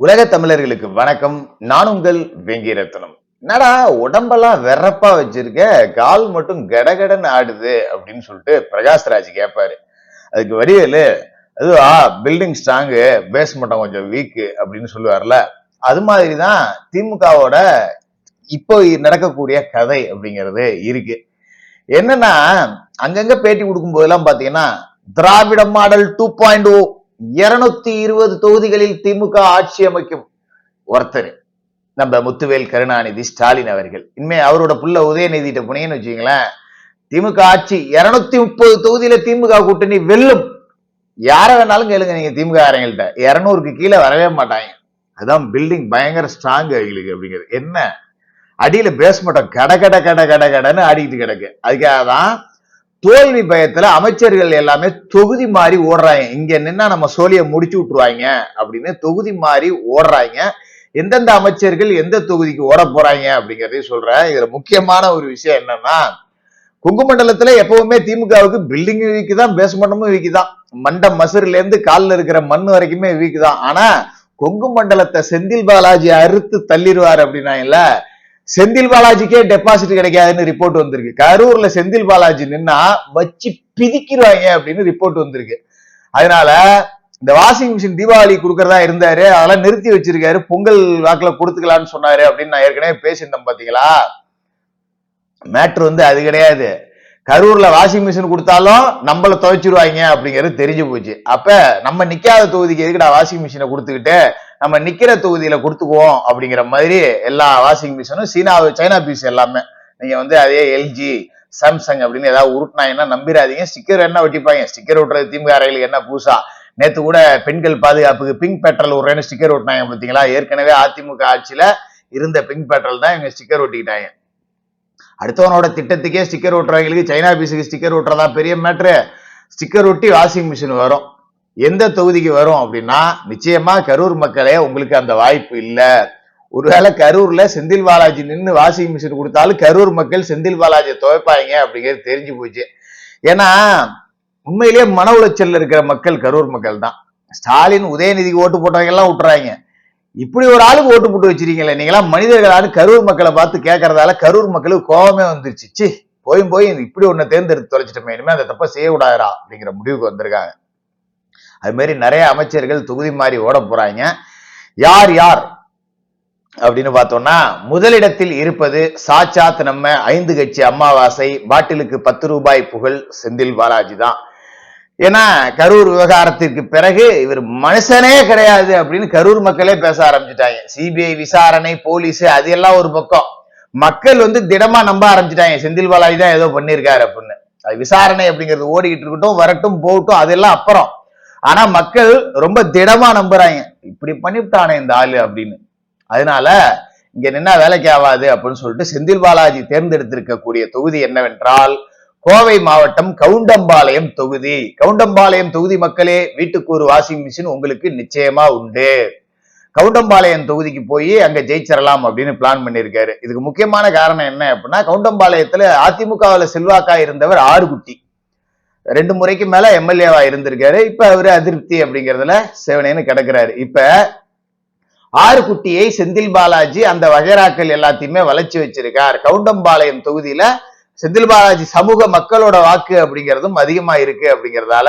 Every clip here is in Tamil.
உலக தமிழர்களுக்கு வணக்கம். நான் உங்கள் வெங்கிரத்னம் என்னடா உடம்பெல்லாம் வெறப்பா வச்சிருக்க? கால் மட்டும் கடகடன் ஆடுது அப்படின்னு சொல்லிட்டு பிரகாஷ்ராஜ் கேட்பாரு அதுக்கு வரியலு அதுவா பில்டிங் ஸ்ட்ராங்கு பேஸ்மெண்டம் கொஞ்சம் வீக்கு அப்படின்னு சொல்லுவார்ல. அது மாதிரி தான் திமுகவோட இப்போ நடக்கக்கூடிய கதை அப்படிங்கிறது இருக்கு. என்னன்னா அங்கங்க பேட்டி கொடுக்கும் போதெல்லாம் பாத்தீங்கன்னா Dravida model two point O இருநூத்தி இருபது தொகுதிகளில் திமுக ஆட்சி அமைக்கும் ஒருத்தர். நம்ம முத்துவேல் கருணாநிதி ஸ்டாலின் அவர்கள். இனிமே அவரோட புள்ள உதயநிதிட்ட புனேன்னு வச்சுங்களேன் திமுக ஆட்சி இருநூத்தி முப்பது தொகுதியில திமுக கூட்டணி வெல்லும். யார வேணாலும் கேளுங்க நீங்க திமுக காரங்கள்ட்ட. இருநூறுக்கு கீழே வரவே மாட்டாங்க. அதான் பில்டிங் பயங்கர ஸ்ட்ராங் அவங்களுக்கு அப்படிங்கிறது. என்ன? அடியில பேஸ்மெண்டம் கட கட கட கட கடன்னு ஆடிக்கிட்டு கிடக்கு. அதுக்காக தான் தோல்வி பயத்துல அமைச்சர்கள் எல்லாமே தொகுதி மாறி ஓடுறாங்க. இங்க நின்னா நம்ம சோழியை முடிச்சு விட்டுருவாங்க அப்படின்னு தொகுதி மாறி ஓடுறாங்க. எந்தெந்த அமைச்சர்கள் எந்த தொகுதிக்கு ஓட போறாங்க அப்படிங்கறதையும் சொல்றேன். இதுல முக்கியமான ஒரு விஷயம் என்னன்னா கொங்கு மண்டலத்துல எப்பவுமே திமுகவுக்கு பில்டிங் வீக்கு தான் பேஸ்மெண்டமும் வீக்கு தான் மண்ட மசுறுல இருந்து காலில் இருக்கிற மண் வரைக்குமே வீக்கு தான் ஆனா கொங்கு மண்டலத்தை செந்தில் பாலாஜி அறுத்து தள்ளிடுவார் அப்படின்னா இல்ல செந்தில் பாலாஜிக்கே டெபாசிட் கிடைக்காதுன்னு ரிப்போர்ட் வந்திருக்கு. கரூர்ல செந்தில் பாலாஜி நின்னா வச்சு பிதிக்கிடுவாங்க அப்படின்னு ரிப்போர்ட் வந்திருக்கு. அதனால இந்த வாஷிங் மிஷின் தீபாவளி கொடுக்கறதா இருந்தாரு அதெல்லாம் நிறுத்தி வச்சிருக்காரு பொங்கல் வாக்குல கொடுத்துக்கலாம்னு சொன்னாரு அப்படின்னு நான் ஏற்கனவே பேசியிருந்தேன் பாத்தீங்களா? மேட்ரு வந்து அது கிடையாது. கரூர்ல வாஷிங் மிஷின் கொடுத்தாலும் நம்மள துவைச்சிருவாங்க அப்படிங்கிறது தெரிஞ்சு போச்சு. அப்ப நம்ம நிக்காத தொகுதிக்கு எதுக்குடா வாஷிங் மிஷினை கொடுத்துக்கிட்டு நம்ம நிக்கிற தொகுதியில கொடுத்துக்குவோம் அப்படிங்கிற மாதிரி எல்லா வாஷிங் மிஷினும் சீனா சைனா பீஸ் எல்லாமே. நீங்க வந்து அதே எல்ஜி சாம்சங் அப்படின்னு ஏதாவது உருட்டினாங்கன்னா நம்பிடாதீங்க ஸ்டிக்கர் என்ன ஒட்டிப்பாங்க? ஸ்டிக்கர் ஒட்டுறது திமுக அறைகளுக்கு என்ன பூசா நேத்து கூட பெண்கள் பாதுகாப்புக்கு பிங்க் பெட்ரோல் விடுறேன்னு ஸ்டிக்கர் ஒட்டினாங்க பார்த்தீங்களா ஏற்கனவே அதிமுக ஆட்சியில இருந்த பிங்க் பெட்ரோல் தான் இவங்க ஸ்டிக்கர் ஒட்டிக்கிட்டாங்க. அடுத்தவனோட திட்டத்துக்கே ஸ்டிக்கர் ஒட்டுறவங்களுக்கு சைனா பீஸுக்கு ஸ்டிக்கர் ஒட்டுறதா பெரிய மேட்ரு. ஸ்டிக்கர் ஒட்டி வாஷிங் மிஷின் வரும். எந்த தொகுதிக்கு வரும் அப்படின்னா நிச்சயமா கரூர் மக்களே உங்களுக்கு அந்த வாய்ப்பு இல்லை. ஒருவேளை கரூர்ல செந்தில் பாலாஜி நின்று வாஷிங் மிஷின் கொடுத்தாலும் கரூர் மக்கள் செந்தில் பாலாஜியை துவைப்பாங்க அப்படிங்கிறது தெரிஞ்சு போச்சு. ஏன்னா உண்மையிலேயே மன உளைச்சல்ல இருக்கிற மக்கள் கரூர் மக்கள் தான். ஸ்டாலின் உதயநிதிக்கு ஓட்டு போட்டவங்க எல்லாம் விட்டுறாங்க. இப்படி ஒரு ஆளுக்கு ஓட்டு போட்டு வச்சிருக்கீங்களே நீங்களாம் மனிதர்களான கரூர் மக்களை பார்த்து கேட்கறதால கரூர் மக்களுக்கு கோபமே வந்துருச்சு. சி போயும் போய் இப்படி ஒன்னு தேர்ந்தெடுத்து தொலைச்சிட்டோமே இனிமே அந்த தப்ப செய்ய அப்படிங்கிற முடிவுக்கு வந்திருக்காங்க. அது மாதிரி நிறைய அமைச்சர்கள் தொகுதி மாறி ஓட போறாங்க. யார் யார்? அப்படின்னு பார்த்தோம்னா முதலிடத்தில் இருப்பது சாட்சாத் நம்ம ஐந்து கட்சி அமாவாசை பாட்டிலுக்கு பத்து ரூபாய் புகழ் செந்தில் பாலாஜி தான். ஏன்னா கரூர் விவகாரத்திற்கு பிறகு இவர் மனுஷனே கிடையாது அப்படின்னு கரூர் மக்களே பேச ஆரம்பிச்சுட்டாங்க. சிபிஐ விசாரணை போலீஸ் அது எல்லாம் ஒரு பக்கம். மக்கள் வந்து திடமா நம்ப ஆரம்பிச்சுட்டாங்க. செந்தில் பாலாஜி தான் ஏதோ பண்ணியிருக்காரு அப்படின்னு. அது விசாரணை அப்படிங்கிறது ஓடிக்கிட்டு இருக்கட்டும் வரட்டும் போகட்டும் அதெல்லாம் அப்புறம். ஆனா மக்கள் ரொம்ப திடமா நம்புறாங்க. இப்படி பண்ணிவிட்டானே இந்த ஆளு அப்படின்னு. அதனால இங்க நின்னா வேலைக்கு ஆகாது அப்படின்னு சொல்லிட்டு செந்தில் பாலாஜி தேர்ந்தெடுத்திருக்கக்கூடிய தொகுதி என்னவென்றால் கோவை மாவட்டம் கவுண்டம்பாளையம் தொகுதி. கவுண்டம்பாளையம் தொகுதி மக்களே வீட்டுக்கு ஒரு வாஷிங் மிஷின் உங்களுக்கு நிச்சயமா உண்டு. கவுண்டம்பாளையம் தொகுதிக்கு போய் அங்க ஜெயிச்சிடலாம் அப்படின்னு பிளான் பண்ணியிருக்காரு. இதுக்கு முக்கியமான காரணம் என்ன அப்படின்னா கவுண்டம்பாளையத்துல அதிமுகவில் செல்வாக்கா இருந்தவர் ஆறுகுட்டி. ரெண்டு முறைக்கு மேல எம்எல்ஏவா இருந்திருக்காரு. இப்ப அவரு அதிருப்தி அப்படிங்கறதுல சேவனேன்னு கிடக்குறாரு. இப்ப ஆறு குட்டியை செந்தில் பாலாஜி அந்த வகைராக்கள் எல்லாத்தையுமே வளைச்சு வச்சிருக்கார். கவுண்டம்பாளையம் தொகுதியில செந்தில் பாலாஜி சமூக மக்களோட வாக்கு அப்படிங்கிறதும் அதிகமா இருக்கு அப்படிங்கறதால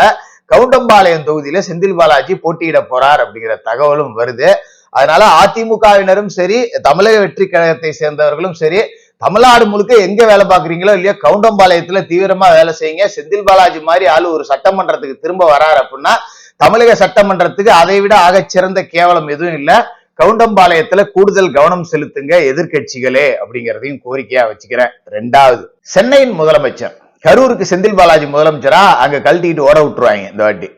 கவுண்டம்பாளையம் தொகுதியில செந்தில் பாலாஜி போட்டியிட போறார் அப்படிங்கிற தகவலும் வருது. அதனால அதிமுகவினரும் சரி தமிழக வெற்றி கழகத்தை சேர்ந்தவர்களும் சரி தமிழ்நாடு முழுக்க எங்க வேலை பாக்குறீங்களோ இல்லையோ கவுண்டம்பாளையத்துல தீவிரமா வேலை செய்யுங்க. செந்தில் பாலாஜி மாதிரி ஆளு ஒரு சட்டமன்றத்துக்கு திரும்ப வராரு அப்படின்னா தமிழக சட்டமன்றத்துக்கு அதை விட ஆகச் சிறந்த கேவலம் எதுவும் இல்ல. கவுண்டம்பாளையத்துல கூடுதல் கவனம் செலுத்துங்க எதிர்கட்சிகளே அப்படிங்கிறதையும் கோரிக்கையா வச்சுக்கிறேன். ரெண்டாவது சென்னையின் முதலமைச்சர். கரூருக்கு செந்தில் பாலாஜி முதலமைச்சரா? அங்க கழட்டிக்கிட்டு ஓட விட்டுருவாங்க இந்த வாட்டி.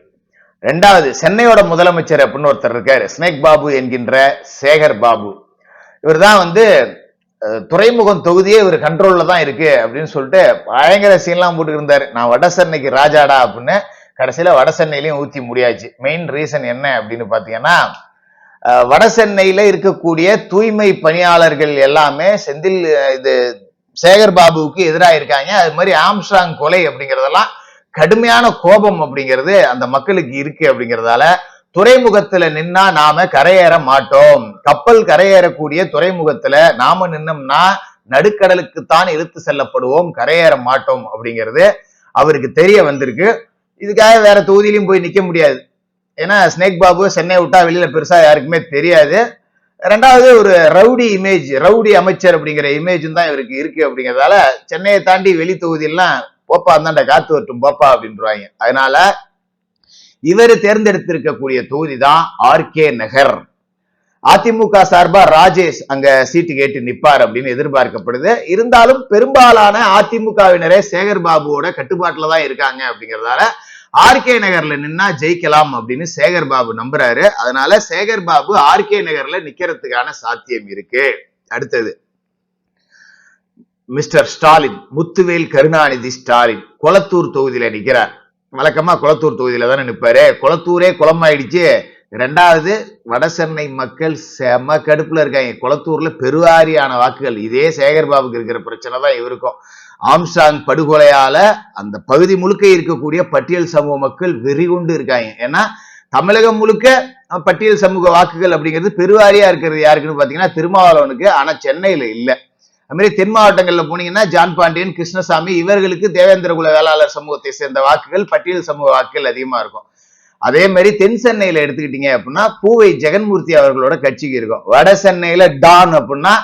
ரெண்டாவது சென்னையோட முதலமைச்சர் அப்படின்னு ஒருத்தர் இருக்காரு ஸ்னேக் பாபு என்கின்ற சேகர் பாபு. இவர் தான் வந்து துறைமுகம் தொகுதியே இவர் கண்ட்ரோல்ல தான் இருக்கு அப்படின்னு சொல்லிட்டு பயங்கர சீன்லாம் போட்டுக்கிட்டு இருந்தாரு. நான் வட சென்னைக்கு ராஜாடா அப்படின்னு கடைசியில வடசென்னையிலையும் ஊத்தி முடியாச்சு. மெயின் ரீசன் என்ன அப்படின்னு பாத்தீங்கன்னா வட சென்னையில இருக்கக்கூடிய தூய்மை பணியாளர்கள் எல்லாமே செந்தில் இது சேகர் பாபுவுக்கு எதிராக இருக்காங்க. அது மாதிரி ஆம்ஸ்ட்ராங் கொலை அப்படிங்கறதெல்லாம் கடுமையான கோபம் அப்படிங்கிறது அந்த மக்களுக்கு இருக்கு அப்படிங்கறதால துறைமுகத்துல நின்னா நாம கரையேற மாட்டோம். கப்பல் கரையேறக்கூடிய துறைமுகத்துல நாம நின்னோம்னா நடுக்கடலுக்குத்தான் இழுத்து செல்லப்படுவோம் கரையேற மாட்டோம் அப்படிங்கிறது அவருக்கு தெரிய வந்திருக்கு. இதுக்காக வேற தொகுதியிலும் போய் நிக்க முடியாது. ஏன்னா ஸ்னேக் பாபு சென்னை விட்டா வெளியில பெருசா யாருக்குமே தெரியாது. ரெண்டாவது ஒரு ரவுடி இமேஜ் ரவுடி அமைச்சர் அப்படிங்கிற இமேஜும் தான் இவருக்கு இருக்கு அப்படிங்கிறதால சென்னையை தாண்டி வெளி தொகுதியெல்லாம் போப்பா அந்தாண்ட காத்து வரட்டும் போப்பா அப்படின்றாங்க. அதனால இவர் தேர்ந்தெடுத்திருக்கக்கூடிய தொகுதி தான் ஆர்கே நகர். அதிமுக சார்பா ராஜேஷ் அங்க சீட்டு கேட்டு நிப்பார் அப்படின்னு எதிர்பார்க்கப்படுது. இருந்தாலும் பெரும்பாலான அதிமுகவினரே சேகர் பாபுவோட கட்டுப்பாட்டுல தான் இருக்காங்க அப்படிங்கறதால ஆர்கே நகர்ல நின்னா ஜெயிக்கலாம் அப்படின்னு சேகர் பாபு நம்புறாரு. அதனால சேகர் பாபு ஆர்கே நகர்ல நிக்கிறதுக்கான சாத்தியம் இருக்கு. அடுத்தது மிஸ்டர் ஸ்டாலின் முத்துவேல் கருணாநிதி ஸ்டாலின் கொளத்தூர் தொகுதியில நிக்கிறார். வழக்கமா குளத்தூர் தொகுதியில தானே நிற்பாரு குளத்தூரே குளமாயிடுச்சு. ரெண்டாவது வட சென்னை மக்கள் செம கடுப்புல இருக்காங்க. குளத்தூர்ல பெருவாரியான வாக்குகள். இதே சேகர் பாபுக்கு இருக்கிற பிரச்சனை தான் இவருக்கும். ஆம்சாங் படுகொலையால அந்த பகுதி முழுக்க இருக்கக்கூடிய பட்டியல் சமூக மக்கள் வெறிகொண்டு இருக்காங்க. ஏன்னா தமிழகம் முழுக்க பட்டியல் சமூக வாக்குகள் அப்படிங்கிறது பெருவாரியா இருக்கிறது யாருக்குன்னு பாத்தீங்கன்னா திருமாவளவனுக்கு. ஆனா சென்னையில இல்லை. அது மாதிரி தென் மாவட்டங்கள்ல போனீங்கன்னா ஜான் பாண்டியன் கிருஷ்ணசாமி இவர்களுக்கு தேவேந்திர குல வேளாளர் சமூகத்தை சேர்ந்த வாக்குகள் பட்டியல் சமூக வாக்குகள் அதிகமா இருக்கும். அதே மாதிரி தென் சென்னையில எடுத்துக்கிட்டீங்க அப்படின்னா பூவை ஜெகன்மூர்த்தி அவர்களோட கட்சிக்கு இருக்கும். வட சென்னையில டான் அப்படின்னா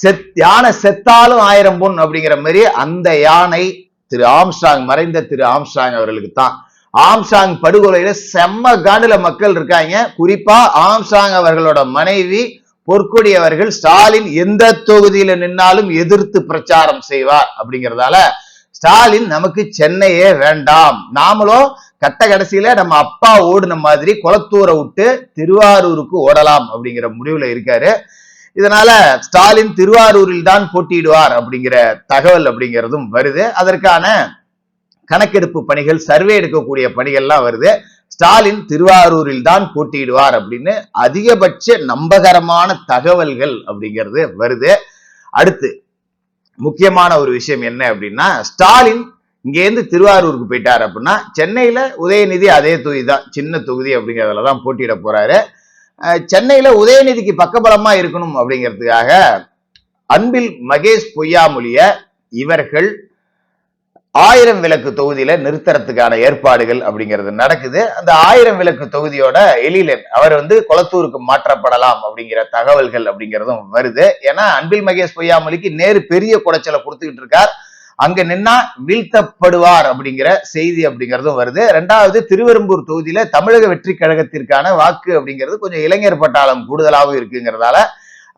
செத் யானை செத்தாலும் ஆயிரம் பொன் அப்படிங்கிற மாதிரி அந்த யானை திரு ஆம்ஸ்டாங் மறைந்த திரு ஆம்ஸ்டாங் அவர்களுக்கு தான். ஆம்ஸ்டாங் படுகொலையில செம்ம காண்டுல மக்கள் இருக்காங்க. குறிப்பா ஆம்ஸ்டாங் அவர்களோட மனைவி பொற்கொடி அவர்கள் ஸ்டாலின் எந்த தொகுதியில நின்னாலும் எதிர்த்து பிரச்சாரம் செய்வார் அப்படிங்கிறதால ஸ்டாலின் நமக்கு சென்னையே வேண்டாம். நாமளும் கட்ட கடைசியில நம்ம அப்பா ஓடுன மாதிரி குளத்தூரை விட்டு திருவாரூருக்கு ஓடலாம் அப்படிங்கிற முடிவுல இருக்காரு. இதனால ஸ்டாலின் திருவாரூரில் தான் போட்டியிடுவார் அப்படிங்கிற தகவல் அப்படிங்கிறதும் வருது. அதற்கான கணக்கெடுப்பு பணிகள் சர்வே எடுக்கக்கூடிய பணிகள்லாம் வருது. ஸ்டாலின் திருவாரூரில் தான் போட்டியிடுவார் அப்படின்னு அதிகபட்ச நம்பகரமான தகவல்கள் அப்படிங்கிறது வருது. அடுத்து முக்கியமான ஒரு விஷயம் என்ன அப்படின்னா ஸ்டாலின் இங்கேருந்து திருவாரூருக்கு போயிட்டார் அப்படின்னா சென்னையில உதயநிதி அதே தொகுதி தான் சின்ன தொகுதி அப்படிங்கிறதுல தான் போட்டியிட போறாரு சென்னையில உதயநிதிக்கு பக்கபலமா இருக்கணும் அப்படிங்கிறதுக்காக அன்பில் மகேஷ் பொய்யாமொழிய இவர்கள் ஆயிரம் விளக்கு தொகுதியில நிறுத்துறதுக்கான ஏற்பாடுகள் அப்படிங்கிறது நடக்குது. அந்த ஆயிரம் விளக்கு தொகுதியோட எழிலன் அவர் வந்து கொளத்தூருக்கு மாற்றப்படலாம் அப்படிங்கிற தகவல்கள் அப்படிங்கிறதும் வருது. ஏன்னா அன்பில் மகேஷ் பொய்யாமொழிக்கு நேரு பெரிய குடைச்சலை கொடுத்துக்கிட்டு இருக்கார். அங்க நின்னா வீழ்த்தப்படுவார் அப்படிங்கிற செய்தி அப்படிங்கிறதும் வருது. ரெண்டாவது திருவெரும்பூர் தொகுதியில தமிழக வெற்றி கழகத்திற்கான வாக்கு அப்படிங்கிறது கொஞ்சம் இளைஞர் பட்டாளம் கூடுதலாகவும் இருக்குங்கிறதால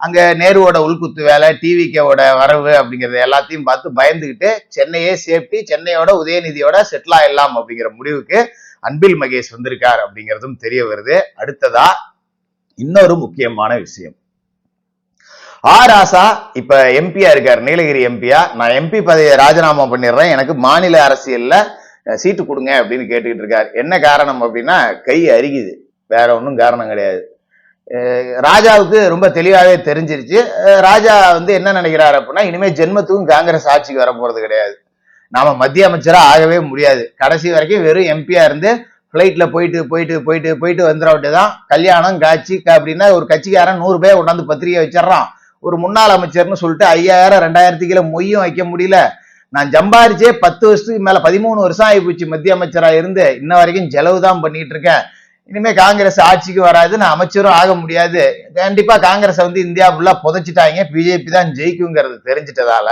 அங்க நேருவோட உள்குத்து வேலை டிவிக்கோட வரவு அப்படிங்கறது எல்லாத்தையும் பார்த்து பயந்துகிட்டு சென்னையே சேஃப்டி சென்னையோட உதயநிதியோட செட்டில் ஆயிடலாம் அப்படிங்கிற முடிவுக்கு அன்பில் மகேஷ் வந்திருக்கார் அப்படிங்கிறதும் தெரிய வருது. அடுத்ததா இன்னொரு முக்கியமான விஷயம். ஆ ராசா இப்ப எம்பியா இருக்கார் நீலகிரி எம்பியா நான் எம்பி பதவியை ராஜினாமா பண்ணிடுறேன். எனக்கு மாநில அரசியல்ல சீட்டு கொடுங்க அப்படின்னு கேட்டுக்கிட்டு இருக்காரு. என்ன காரணம் அப்படின்னா கை அருகிது வேற ஒன்றும் காரணம் கிடையாது. ராஜாவுக்கு ரொம்ப தெளிவாகவே தெரிஞ்சிருச்சு. ராஜா வந்து என்ன நினைக்கிறாரு அப்படின்னா இனிமேல் ஜென்மத்துக்கும் காங்கிரஸ் ஆட்சிக்கு வர போறது கிடையாது. நாம மத்திய அமைச்சராக ஆகவே முடியாது. கடைசி வரைக்கும் வெறும் எம்பியா இருந்து ஃப்ளைட்ல போயிட்டு போயிட்டு போயிட்டு போயிட்டு வந்துடவிட்டு தான் கல்யாணம் காட்சி அப்படின்னா ஒரு கட்சிக்காரன் நூறு பேர் கொண்டாந்து பத்திரிகை வச்சிடறான். ஒரு முன்னாள் அமைச்சர்னு சொல்லிட்டு ஐயாயிரம் ரெண்டாயிரத்து கிலோ மொய்யும் வைக்க முடியல. நான் ஜம்பாரிச்சே பத்து வருஷத்துக்கு மேல பதிமூணு வருஷம் ஆகி மத்திய அமைச்சராக இருந்து. இன்ன வரைக்கும் செலவு தான் பண்ணிட்டு இருக்கேன். இனிமே காங்கிரஸ் ஆட்சிக்கு வராது நான் அமைச்சரும் ஆக முடியாது. கண்டிப்பா காங்கிரஸ் வந்து இந்தியா ஃபுல்லா புதைச்சிட்டாங்க. பிஜேபி தான் ஜெயிக்குங்கிறது தெரிஞ்சிட்டதால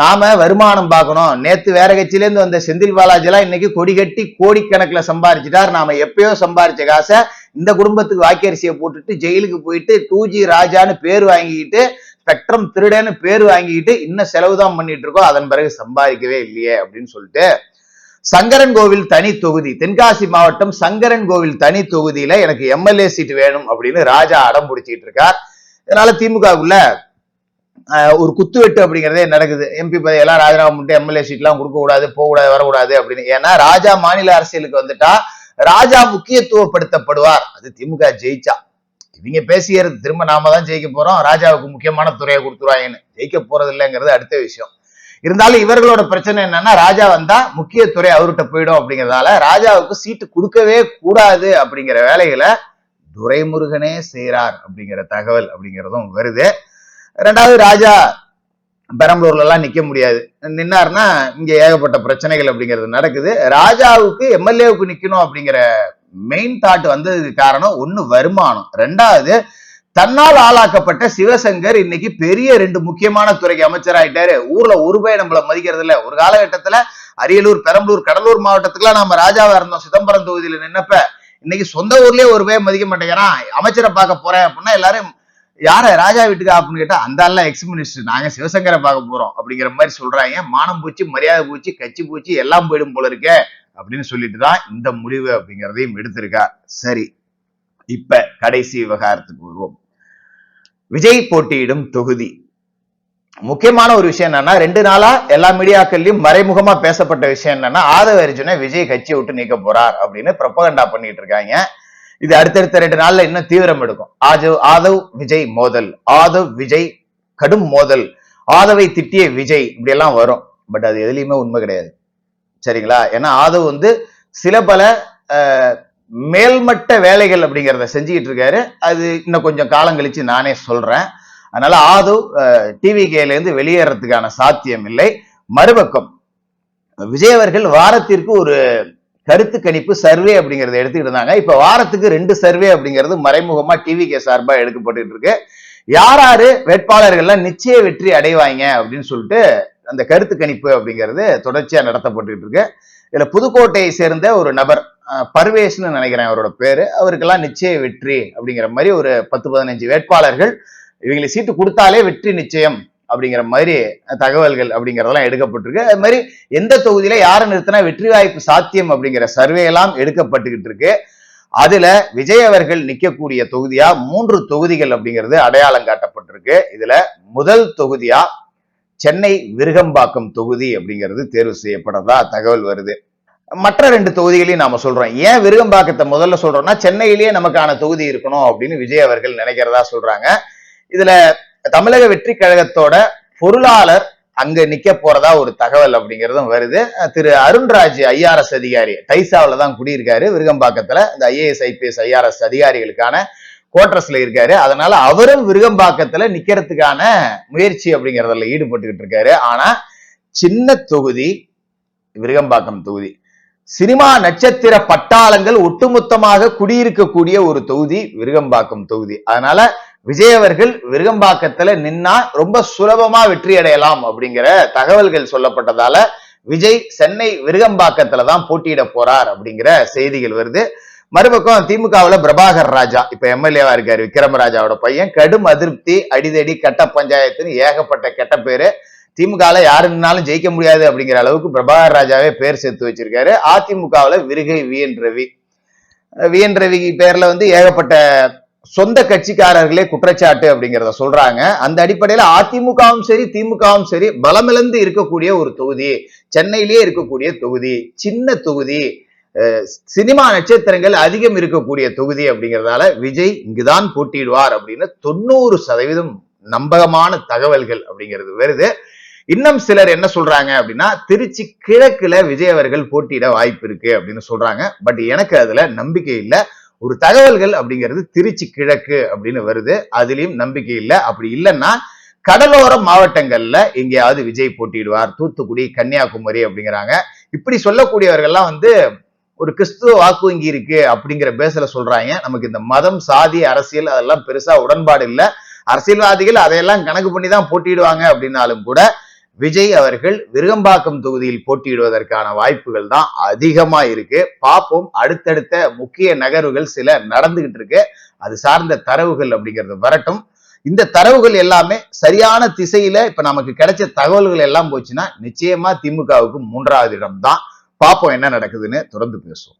நாம வருமானம் பார்க்கணும். நேத்து வேற கட்சியிலேருந்து வந்த செந்தில் பாலாஜி எல்லாம் இன்னைக்கு கொடி கட்டி கோடிக்கணக்கில் சம்பாரிச்சிட்டார். நாம எப்பயோ சம்பாரிச்ச காசை இந்த குடும்பத்துக்கு வாக்கரிசியை போட்டுட்டு ஜெயிலுக்கு போயிட்டு டூ ஜி ராஜான்னு பேர் வாங்கிக்கிட்டு ஸ்பெக்ட்ரம் திருடன்னு பேர் வாங்கிக்கிட்டு இன்னும் செலவு தான் பண்ணிட்டு இருக்கோம். அதன் பிறகு சம்பாதிக்கவே இல்லையே அப்படின்னு சொல்லிட்டு சங்கரன் கோவில் தனி தொகுதி. தென்காசி மாவட்டம் சங்கரன் கோவில் தனி தொகுதியில எனக்கு எம்எல்ஏ சீட் வேணும் அப்படின்னு ராஜா அடம் பிடிச்சிட்டு இருக்கார். இதனால திமுகவுக்குள்ள ஆஹ் ஒரு குத்துவெட்டு அப்படிங்கிறதே நடக்குது. எம்பி பதவியெல்லாம் ராஜினாமா பண்ணிட்டு எம்எல்ஏ சீட்லாம் கொடுக்க கூடாது போக கூடாது வரக்கூடாது அப்படின்னு. ஏன்னா ராஜா மாநில அரசியலுக்கு வந்துட்டா ராஜா முக்கியத்துவப்படுத்தப்படுவார். அது திமுக ஜெயிச்சா. இவங்க பேசியது திரும்ப நாம தான் ஜெயிக்க போறோம். ராஜாவுக்கு முக்கியமான துறையை கொடுத்துருவாங்கன்னு. ஜெயிக்க போறது இல்லைங்கிறது அடுத்த விஷயம். இருந்தாலும் இவர்களோட பிரச்சனை என்னன்னா ராஜா வந்தா முக்கியத்துறை அவர்கிட்ட போயிடும் அப்படிங்கிறதால ராஜாவுக்கு சீட்டு கொடுக்கவே கூடாது அப்படிங்கிற வேலைகளை துரைமுருகனே செய்கிறார் அப்படிங்கிற தகவல் அப்படிங்கிறதும் வருது. ரெண்டாவது ராஜா பெரம்பலூர்ல எல்லாம் நிக்க முடியாது. நின்னாருன்னா இங்க ஏகப்பட்ட பிரச்சனைகள் அப்படிங்கிறது நடக்குது. ராஜாவுக்கு எம்எல்ஏவுக்கு நிக்கணும் அப்படிங்கிற மெயின் தாட் வந்ததுக்கு காரணம் ஒண்ணு வருமானம். ரெண்டாவது தன்னால் ஆளாக்கப்பட்ட சிவசங்கர் இன்னைக்கு பெரிய ரெண்டு முக்கியமான துறைக்கு அமைச்சராயிட்டாரு. ஊர்ல ஒரு பய நம்மள மதிக்கிறது இல்ல ஒரு காலகட்டத்துல அரியலூர் பெரம்பலூர் கடலூர் மாவட்டத்துக்குலாம் நாம ராஜாவா இருந்தோம். சிதம்பரம் தொகுதியில நின்னப்ப இன்னைக்கு சொந்த ஊர்லயே ஒரு பய மதிக்க மாட்டேங்கிறான் அமைச்சரை பார்க்க போறேன் அப்படின்னா எல்லாரும் யார ராஜா வீட்டுக்கு அப்படின்னு கேட்டா அந்த ஆள்லாம் எக்ஸ் மினிஸ்டர் நாங்க சிவசங்கரை பார்க்க போறோம். அப்படிங்கிற மாதிரி சொல்றாங்க. மானம் போச்சு மரியாதை போச்சு கட்சி போச்சு எல்லாம் போயிடும் போல இருக்கே அப்படின்னு சொல்லிட்டு தான் இந்த முடிவு அப்படிங்கிறதையும் எடுத்திருக்கா. சரி இப்ப கடைசி விவகாரத்துக்கு வருவோம். விஜய் போட்டியிடும் தொகுதி. முக்கியமான ஒரு விஷயம் என்னன்னா ரெண்டு நாளா எல்லா மீடியாக்கள்லயும் மறைமுகமா பேசப்பட்ட விஷயம் என்னன்னா ஆதவ அர்ஜுனை விஜய் கட்சியை விட்டு நீக்க போறார் அப்படின்னு பிரபகண்டா பண்ணிட்டு இருக்காங்க. இது அடுத்தடுத்த ரெண்டு நாள்ல இன்னும் தீவிரம் எடுக்கும். ஆஜவ் ஆதவ் விஜய் மோதல். ஆதவ் விஜய் கடும் மோதல். ஆதவை திட்டிய விஜய் இப்படி எல்லாம் வரும். பட் அது எதுலையுமே உண்மை கிடையாது. சரிங்களா? ஏன்னா ஆதவ் வந்து சில பல மேல்மட்ட வேலைகள் அப்படிங்கிறத செஞ்சுக்கிட்டு இருக்காரு. அது இன்னும் கொஞ்சம் காலம் கழிச்சு நானே சொல்றேன். அதனால ஆதவ் டிவி இருந்து வெளியேறதுக்கான சாத்தியம் இல்லை. மறுபக்கம் விஜய் அவர்கள் வாரத்திற்கு ஒரு கருத்து கணிப்பு சர்வே அப்படிங்கிறத எடுத்துக்கிட்டு இருந்தாங்க. இப்ப வாரத்துக்கு ரெண்டு சர்வே அப்படிங்கிறது மறைமுகமா டிவிகே சார்பா எடுக்கப்பட்டு இருக்கு. யார் யாரு வேட்பாளர்கள்லாம் நிச்சய வெற்றி அடைவாங்க அப்படின்னு சொல்லிட்டு அந்த கருத்து கணிப்பு அப்படிங்கிறது தொடர்ச்சியா நடத்தப்பட்டு இருக்கு. இதுல புதுக்கோட்டையை சேர்ந்த ஒரு நபர் பர்வேஷ்னு நினைக்கிறேன் அவரோட பேரு. அவருக்கெல்லாம் நிச்சய வெற்றி அப்படிங்கிற மாதிரி ஒரு பத்து பதினஞ்சு வேட்பாளர்கள் இவங்களை சீட்டு கொடுத்தாலே வெற்றி நிச்சயம் அப்படிங்கிற மாதிரி தகவல்கள் அப்படிங்கறதெல்லாம் எடுக்கப்பட்டிருக்கு. அது மாதிரி எந்த தொகுதியில யாரை நிறுத்தினா வெற்றி வாய்ப்பு சாத்தியம் அப்படிங்கிற சர்வே எல்லாம் எடுக்கப்பட்டுக்கிட்டு இருக்கு. அதுல விஜய் அவர்கள் நிக்கக்கூடிய தொகுதியா மூன்று தொகுதிகள் அப்படிங்கிறது அடையாளம் காட்டப்பட்டிருக்கு. இதுல முதல் தொகுதியா சென்னை விருகம்பாக்கம் தொகுதி அப்படிங்கிறது தேர்வு செய்யப்படதா தகவல் வருது. மற்ற ரெண்டு தொகுதிகளையும் நாம சொல்றோம். ஏன் விருகம்பாக்கத்தை முதல்ல சொல்றோம்னா சென்னையிலேயே நமக்கான தொகுதி இருக்கணும் அப்படின்னு விஜய் அவர்கள் நினைக்கிறதா சொல்றாங்க. இதுல தமிழக வெற்றி கழகத்தோட பொருளாளர் அங்க நிக்க போறதா ஒரு தகவல் அப்படிங்கிறதும் வருது. திரு அருண்ராஜ் ஐஆர்எஸ் அதிகாரி டைசாவில தான் குடியிருக்காரு. விருகம்பாக்கத்துல இந்த ஐஏஎஸ் ஐபிஎஸ் ஐஆர்எஸ் அதிகாரிகளுக்கான குவார்டர்ஸ்ல இருக்காரு. அதனால அவரும் விருகம்பாக்கத்துல நிக்கிறதுக்கான முயற்சி அப்படிங்கறதுல ஈடுபட்டுக்கிட்டு இருக்காரு. ஆனா சின்ன தொகுதி விருகம்பாக்கம் தொகுதி சினிமா நட்சத்திர பட்டாளங்கள் ஒட்டுமொத்தமாக குடியிருக்கக்கூடிய ஒரு தொகுதி விருகம்பாக்கம் தொகுதி. அதனால விஜய் அவர்கள் விருகம்பாக்கத்துல நின்னா ரொம்ப சுலபமா வெற்றி அடையலாம் அப்படிங்கிற தகவல்கள் சொல்லப்பட்டதால விஜய் சென்னை விருகம்பாக்கத்துல தான் போட்டியிட போறார் அப்படிங்கிற செய்திகள் வருது. மறுபக்கம் திமுகவுல பிரபாகர் ராஜா. இப்ப எம்எல்ஏவா இருக்காரு விக்ரமராஜாவோட பையன். கடும் அதிருப்தி அடிதடி கட்ட பஞ்சாயத்துன்னு ஏகப்பட்ட கெட்ட பேரு. திமுகவில் யாரு நின்னாலும் ஜெயிக்க முடியாது அப்படிங்கிற அளவுக்கு பிரபாகர் ராஜாவே பேர் சேர்த்து வச்சிருக்காரு. அதிமுகவுல Virugai V. N. Ravi. V. N. Ravi பேர்ல வந்து ஏகப்பட்ட சொந்த கட்சிக்காரர்களே குற்றச்சாட்டு அப்படிங்கிறத சொல்றாங்க. அந்த அடிப்படையில அதிமுகவும் சரி திமுகவும் சரி பலமிழந்து இருக்கக்கூடிய ஒரு தொகுதி சென்னையிலேயே இருக்கக்கூடிய தொகுதி சின்ன தொகுதி அஹ் சினிமா நட்சத்திரங்கள் அதிகம் இருக்கக்கூடிய தொகுதி அப்படிங்கறதால விஜய் இங்குதான் போட்டியிடுவார் அப்படின்னு தொண்ணூறு சதவீதம் நம்பகமான தகவல்கள் அப்படிங்கிறது வருது. இன்னும் சிலர் என்ன சொல்றாங்க அப்படின்னா திருச்சி கிழக்குல விஜய் அவர்கள் போட்டியிட வாய்ப்பு இருக்கு அப்படின்னு சொல்றாங்க. பட் எனக்கு அதுல நம்பிக்கை இல்லை. ஒரு தகவல்கள் அப்படிங்கிறது திருச்சி கிழக்கு அப்படின்னு வருது. அதுலயும் நம்பிக்கை இல்லை. அப்படி இல்லைன்னா கடலோர மாவட்டங்கள்ல எங்கேயாவது விஜய் போட்டியிடுவார். தூத்துக்குடி கன்னியாகுமரி அப்படிங்கிறாங்க. இப்படி சொல்லக்கூடியவர்கள்லாம் வந்து ஒரு கிறிஸ்துவ வாக்கு வங்கி இருக்கு அப்படிங்கிற பேசல சொல்றாங்க. நமக்கு இந்த மதம் சாதி அரசியல் அதெல்லாம் பெருசா உடன்பாடு இல்லை. அரசியல்வாதிகள் அதையெல்லாம் கணக்கு பண்ணி தான் போட்டியிடுவாங்க அப்படின்னாலும் கூட விஜய் அவர்கள் விருகம்பாக்கம் தொகுதியில் போட்டியிடுவதற்கான வாய்ப்புகள் தான் அதிகமா இருக்கு. பார்ப்போம். அடுத்தடுத்த முக்கிய நகர்வுகள் சில நடந்துகிட்டு இருக்கு. அது சார்ந்த தரவுகள் அப்படிங்கிறது வரட்டும். இந்த தரவுகள் எல்லாமே சரியான திசையில இப்ப நமக்கு கிடைச்ச தகவல்கள் எல்லாம் போச்சுன்னா நிச்சயமா திமுகவுக்கு மூன்றாவது இடம் தான். பார்ப்போம் என்ன நடக்குதுன்னு. தொடர்ந்து பேசுவோம்.